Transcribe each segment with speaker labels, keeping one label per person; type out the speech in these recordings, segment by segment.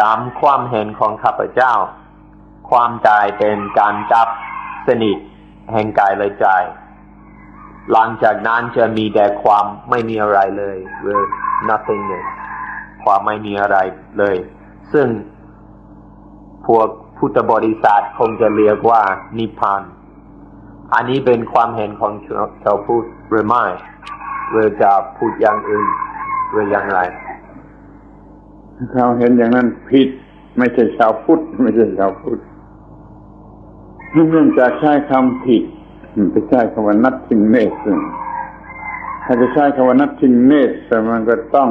Speaker 1: ตามความเห็นของข้าพเจ้า ความตายเป็นการจับสนิทแห่งกายและใจ หลังจากนั้นจะมีแต่ความไม่มีอะไรเลยหรือ nothingness ความไม่มีอะไรเลย ซึ่งพวกพุทธบริษัทคงจะเรียกว่านิพพาน อันนี้เป็นความเห็นของชาวชาวพุทธหรือไม่หรือจะพูดอย่างอื่นหรืออย่างไร
Speaker 2: เขาเห็นอย่างนั้นผิด ไม่ใช่ชาวพุทธไม่ใช่ชาวพุทธเนื่องจากใช้คำผิดไปใช้คำว่านัดทิงเนสถ้าจะใช้คำว่านัดทิงเนสมันก็ต้อง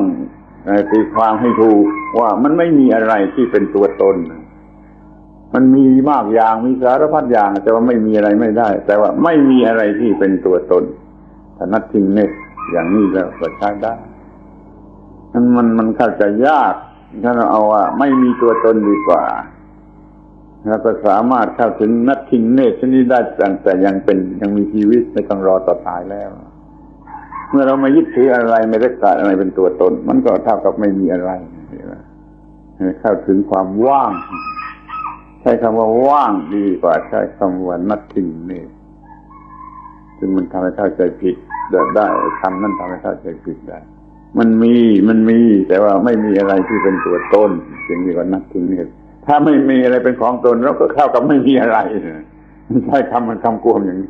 Speaker 2: ตีความให้ถูกว่ามันไม่มีอะไรที่เป็นตัวตน มันมีมากอย่างมีสารพัดอย่าง แต่ว่าไม่มีอะไรไม่ได้ แต่ว่าไม่มีอะไรที่เป็นตัวตนถ้านัดทิงเนสอย่างนี้แล้วก็ใช้ได้มันมันมันเข้าใจยาก ถ้าเราเอาว่าไม่มีตัวตนดีกว่าแล้วก็สามารถเข้าถึงนัดทิงเนชนิดได้ตั้งแต่ยังเป็นยังมีชีวิตไม่ต้องรอต่อตายแล้ว เมื่อเราไม่ยึดถืออะไรไม่รักษาอะไรเป็นตัวตน มันก็เท่ากับไม่มีอะไรเข้าถึงความว่าง ใช้คำว่าว่างดีกว่าใช้คำว่านัดทิงเนตซึ่งมันทำให้เข้าใจผิดได้คำนั้นทำให้เข้าใจผิดได้ มันมีมันมี แต่ว่าไม่มีอะไรที่เป็นตัวตนสิ่งที่ว่านักถึงเนี่ยถ้าไม่มีอะไรเป็นของตนเราก็เข้ากับไม่มีอะไรใช่คำมันคำกวมอย่างนี้